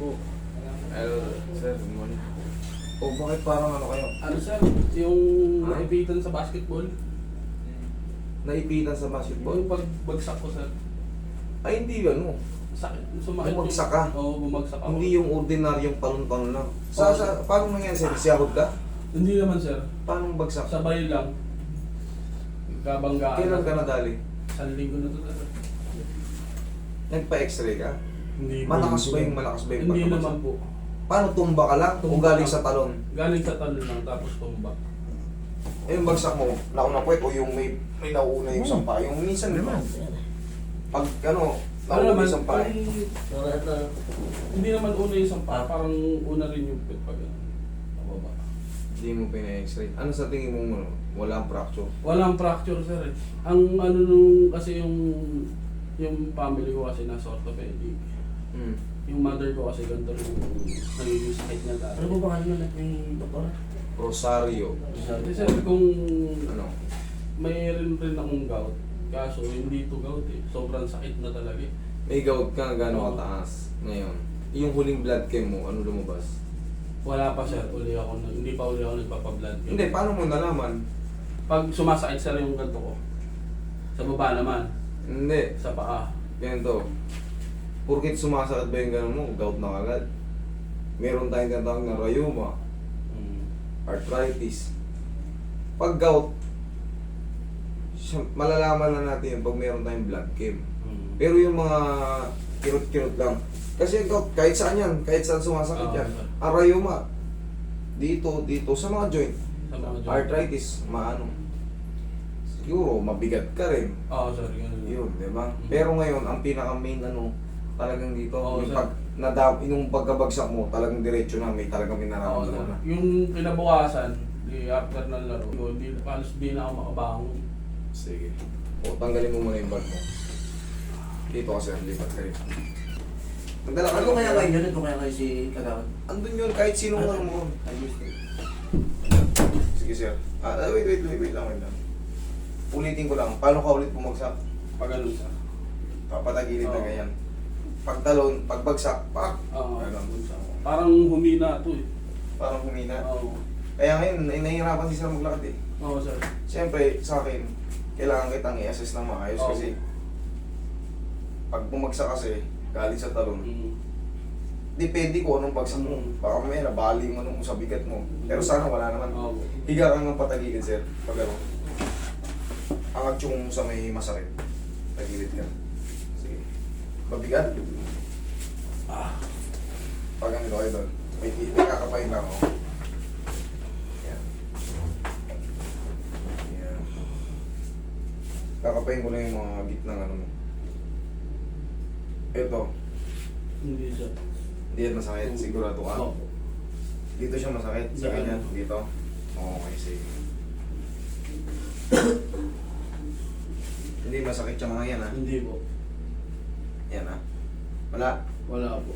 po. Hello, sir. Good morning. O, bakit parang ano kayo? Ano sir, yung naipitan sa basketball, Naipitan sa basketball? yung pagbagsak ko sir, Ay, hindi ano. sakit, sumakit. Bumagsak ka? Oo, bumagsak ako. Hindi yung ordinaryong talon-talon lang. Sa, sa, paano nangyari sir? Siyahod ka? Hindi naman sir, Paano bagsak? sabay lang. Kabanggaan. Kailan ka nadali? Isang linggo na to sir. Nagpa-x-ray ka? Hindi Malakas po. ba yung malakas ba yung Hindi pagkabagsak? naman po. Paano tumba ka lang? O Tumba galing lang. sa talon? Galing sa talon lang, tapos tumba. Eh, yung bagsak mo, nauna po o yung may, may nauuna yung sampa. Yung minsan, di ba? Pag ano, Ano nauna naman, yung sampa. ay, hindi naman una yung sampa, parang una rin yung pit pag ano, pababa. Hindi mo pina-x-ray. Ano sa tingin mo ano? Walang fracture? Walang fracture sir eh. Ang ano nung kasi yung yung family ko kasi nasa orthopedic. Hmm. Yung mother ko kasi ganito rin yung nagiging sakit niya dati. Ano po ba ano na ni doktor? Rosario. Kasi sir, kung Ano? mayroon rin akong gout, kaso hindi to gout eh. Sobrang sakit na talaga eh. May gout ka, gano'ng Oo. kataas ngayon. Yung huling blood chem mo, ano lumabas? Wala pa sir, uli ako, na- hindi pa uli ako nagpapa-blood. Hindi, paano mo nalaman? Pag sumasakit sir yung ganito ko, sa baba naman, Hindi, sa paa. ganito. Porkit sumasakit ba yung gano'n mo, gout na agad. Meron tayong tinatawag na rheuma, Mm. arthritis. Pag gout, malalaman na natin yun pag meron tayong blood chem. Mm. Pero yung mga kirot-kirot lang. Kasi gout, kahit saan yan, kahit saan sumasakit Oo, yan. Ang rheuma, dito, dito, sa mga joint. Sa mga joint. Arthritis, maano. Siguro, mabigat ka rin. Oo sir, ganun. Yun, di ba? Mm. Pero ngayon, ang pinaka-main ano, talagang dito, Oo, yung sir. pag, nadam, yung pagkabagsak mo, talagang diretso na, may talagang may Oo, nararamdaman sir. na. Yung kinabukasan, di after ng laro, yun, di, halos di na ako makabangon. Sige. O, tanggalin mo muna yung bag mo. Dito kasi, lipat ka rin. Nagdala ka Ano kaya kayo yun? Ito kaya kayo si Kagawad? Andun yun, kahit sino ano mo. Ayos din. Sige, sir. Ah, ah, wait, wait, wait, wait lang, wait lang. Ulitin ko lang, paano ka ulit bumagsak? Pag ano sir. Papatagilid na Oo. ganyan. Pagtalon, pagbagsak, pak! Oo, parang humina to eh. Parang humina. Oo. Kaya ngayon, nah- nahihirapan si sir maglakad eh. Oo sir. Siyempre, sa akin, kailangan kitang i-assess na maayos Oo. kasi pag bumagsak kasi, galing sa talon, Mm. depende kung anong bagsak mo. Mm. Baka may nabali mo nung sa bigat mo. Pero sana wala naman. Oo. Higa ka ng patagilid, sir. Pag ano, angat yung sa may masakit. Tagilid ka. Mabigat. Ah. Pag ano kayo doon. May, may kakapain lang ako. Yan. Yan. Kakapain ko lang yung mga gitnang ano mo. Ito. Hindi sir. Hindi yan masakit. Sigurado ka. Oo. Dito siya masakit. Sa Saan? ganyan. Dito. Okay, sige. Hindi masakit yung mga yan ha. Hindi po. Yan ha. Wala. Wala po.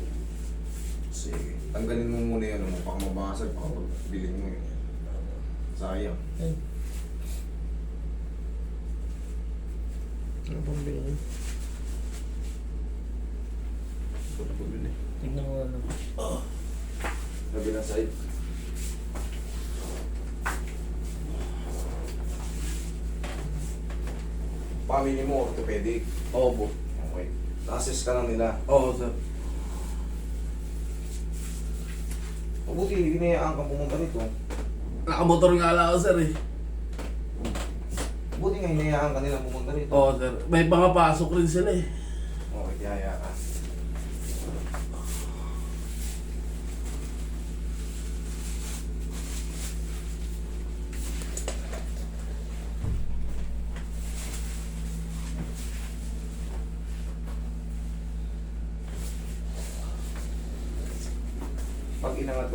Sige. Tanggalin mo muna yan. Ano, baka mabasag. Baka bilhin mo yun. Sayang. Ano pong bilhin? Tignan mo ano. Kabilang side. Family mo, orthopedic. Oo po. Okay. Na-assess ka lang nila. Oo sir. Mabuti, hinayaan kang pumunta rito. Nakamotor nga lang ako sir eh. Mabuti nga hinayaan ka nila pumunta rito. Oo sir. May mga pasok rin sila eh. Okay, tiyaya ka.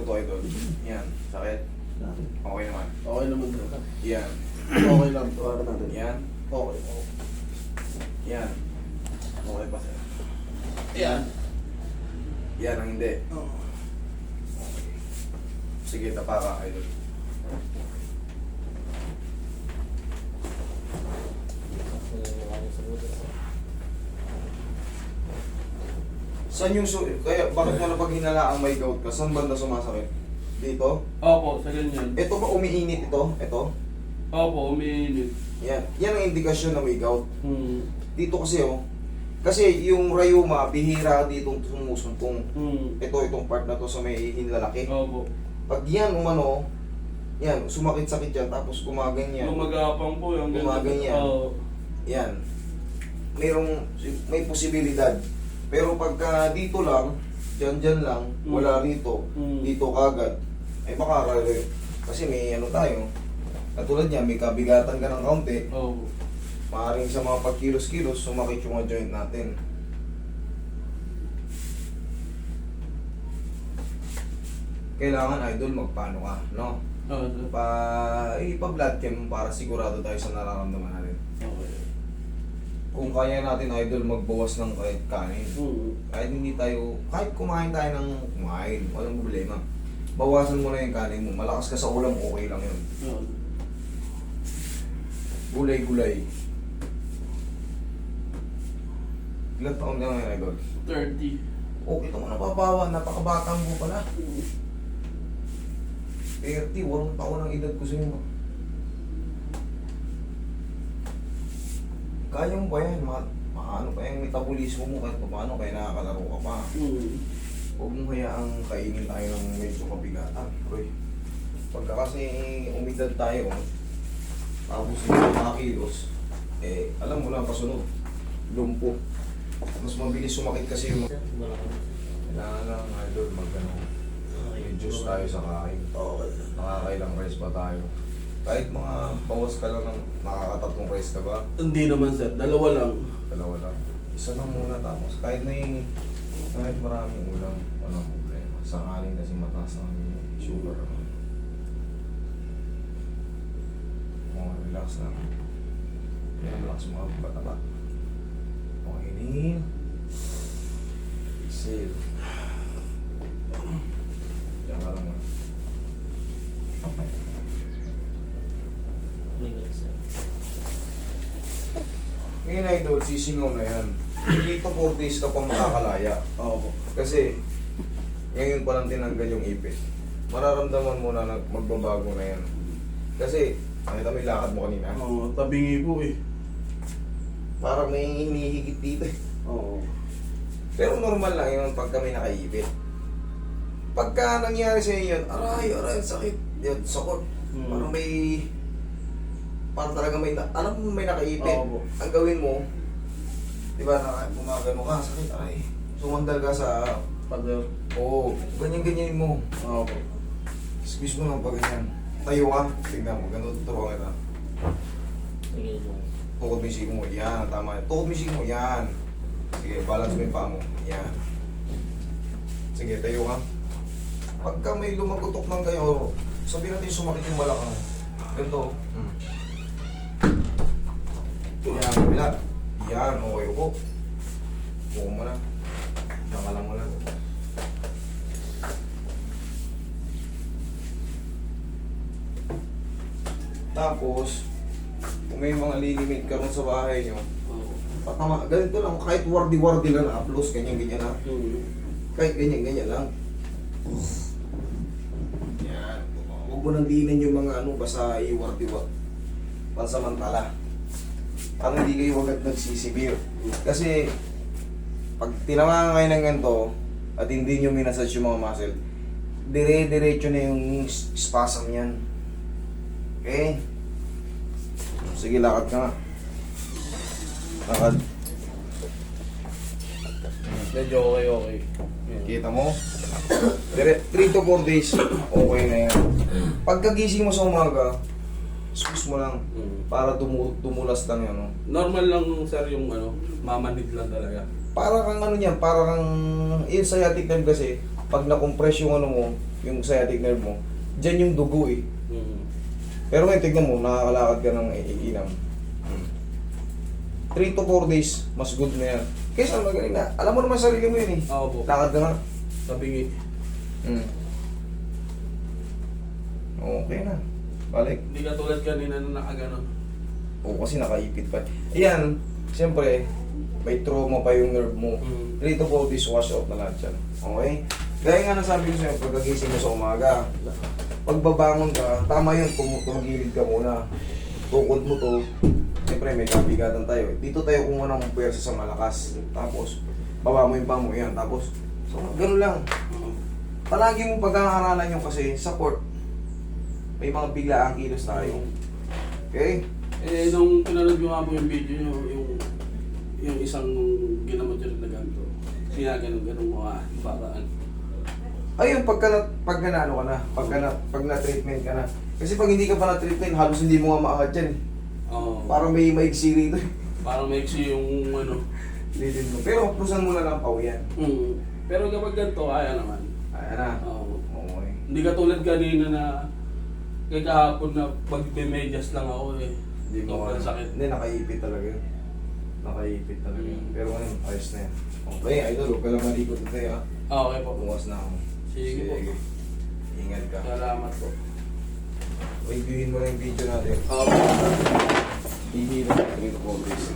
Pag inangat ko to idol, yan, sakit. Okay naman. Okay naman sir. Yan, Okay lang to. yan, Okay. yan. Okay pa sir. Yan. Yan ang hindi. Oo. Sige, tapa ka, idol. Saan yung, su- kaya bakit mo na pag hinala ang may gout ka? Saan banda sumasakit? Dito? Opo, sa ganyan. Ito ba umiinit ito? Ito? Opo, umiinit. Yan. Yan ang indikasyon na may gout. Hmm. Dito kasi oh. Kasi yung rayuma, bihira dito sumusumpong. Hmm. Ito, itong part na to sa may hinlalaki. Opo. Pag yan umano, yan, sumakit-sakit yan, tapos gumaganyan. Lumagapang po yung Gumaganyan. Oo. Yan. Mayroong, may posibilidad. Pero pagka dito lang, dyan dyan lang, Mm. wala rito, Mm. dito kagad, ay makakalayo. Kasi may ano tayo, katulad niya, may kabigatan ka ng kaunti, Opo. maaaring sa mga pagkilos-kilos, sumakit yung mga joint natin. Kailangan idol magpaano ka, no? Sir. Pa, ipa-blood chem para sigurado tayo sa nararamdaman natin. Kung kaya natin idol magbawas ng kahit kanin, Hmm. kahit hindi tayo, kahit kumain tayo ng kumain, walang problema. Bawasan mo na yung kanin mo. Malakas ka sa ulam, okay lang yun. Oo. Gulay-gulay. Ilan taon ka ngayon, idol? 30. Oh, ito mo napapawa, napakabatang mo pala. 30, walong taon ang edad ko sa inyo. Kaya mo ba yan? Ma maano pa yung metabolismo mo kahit paano kaya nakakalaro ka pa. Hmm. Huwag mo hayaang kainin tayo ng medyo mabigatan. Uy, pagka kasi umidad tayo, tapos hindi mga kilos, eh, alam mo na pasunod, lumpo. Mas mabilis sumakit kasi yung... Kailangan lang, idol, mag ano, reduce tayo sa kain. Okay. Nakakailang rice ba tayo? Kahit mga bawas ka lang ng nakakatatlong rice ka ba? Hindi naman sir, dalawa lang. Dalawa lang. Isa lang muna tapos kahit may kahit maraming ulam, walang problema. Sa kanin kasi mataas ang sugar. Oh, relax lang. Relax mo ang pataba. Okay, inhale. Exhale. Diyan ka lang muna. Ngayon idol, sisingaw na yan. Dito 4 days ka pa makakalaya. Opo. Kasi, ngayon pa lang tinanggal yung ipit. Mararamdaman mo na nag- magbabago na yan. Kasi, mo yung lakad mo kanina. Oo, tabingi po eh. Parang may hinihigit dito eh. Oo. Pero normal lang yun pag kami nakaipit. Pagka nangyari sa iyo yun, aray, aray, sakit. Yan, sakot. Hmm. Parang may... Parang talaga may... na- Alam mo may nakaipit. Oo. Ang gawin mo, di ba, naka, gumagano ka, sakit, aray. Sumandal ka sa... Pader. Oo, ganyan-ganyan mo. Opo. Squeeze mo lang pag ganyan. Tayo ka, tignan mo, ganun tuturuan kita. Sige mo. Tukod mo yung siko mo, yan, tama. Tukod mo yung siko mo, yan. Sige, balance mo yung paa mo, yan. Sige, tayo ka. Pagka may lumagutok ng kayo, sabihin natin sumakit yung balakang. Ganito. Hmm. Yan, kabila. Yan, okay upo. Upo mo na. Nakalang mo na. Tapos, kung may mga lilimit ka sa bahay nyo, patama, ganito lang, kahit wardi-wardi lang na uploads, ganyan-ganyan lang. Hmm. Kahit ganyan-ganyan lang. Yan. Huwag mo nang diinin yung mga ano, basta iwardi-wardi. Pansamantala. Para hindi kayo agad nagsisibir. Kasi, pag tinamaan kayo ng ganito, at hindi nyo minasage yung mga muscle, dire-diretso na yung spasm yan. Okay? Sige, lakad ka nga. Lakad. Medyo okay, okay. Kita mo? Dire 3 to 4 days, okay na yan. Pagkagising mo sa umaga, squeeze mo lang Hmm. para tumu tumulas lang yan. No? Normal lang sir yung ano, mamanhid lang talaga. Para kang ano yan, para kang yung sciatic nerve kasi, pag na-compress yung ano mo, yung sciatic nerve mo, dyan yung dugo eh. Hmm. Pero ngayon, tignan mo, nakakalakad ka ng iinam. 3 to 4 days, mas good na yan. Kaysa magaling na, alam mo naman sa sarili mo yun eh. Oo po. Lakad ka nga. Tabingi. Hmm. Okay na. Balik. Hindi ka tulad kanina na nakaganon. Oo, kasi nakaipit pa. Ayan, siyempre, may trauma pa yung nerve mo. Mm. 3 to 4 days wash out na lahat yan. Okay? Gaya nga nasabi ko sa'yo, pagkagising mo sa umaga, pagbabangon ka, tama yun, tum- tumagilid ka muna. Tukod mo to, siyempre may kabigatan tayo. Dito tayo kumuha ng pwersa sa malakas. Tapos, baba mo yung paa mo yan. Tapos, so, ganun lang. Oo. Palagi mo pag-aaralan yung kasi sa court, may mga biglaang kilos tayo. Okay? Eh, nung pinanood ko nga po yung video nyo, yung, yung isang ginamot yun na ganito, siya ganun, ganun mga paraan. Ayun, pagka na, pagka na ano ka na, pagka na, pag na-treatment ka na. Kasi pag hindi ka pa na-treatment, halos hindi mo nga maangat yan. eh. Oo. Parang may maigsi rito. eh. Parang maiksi yung ano. Lilid mo. Pero pusan mo na lang pao yan. Mm. Pero kapag ganito, kaya naman. Ayan na. Oo. Oo eh. Hindi ka tulad kanina na kay kahapon na magbe-medyas lang ako eh. Hindi mo Sobrang ano. sakit. Hindi, nakaipit talaga. yun. Nakaipit talaga. yun. Mm. Pero ngayon, ayos na yan. Okay, idol, huwag ka lang malikot today ha. Ah, okay po. Bukas na ako. Sige po. Ingat ka. Salamat po. Reviewin mo na yung video natin. Okay. Hihirap. Tingin ko po, please.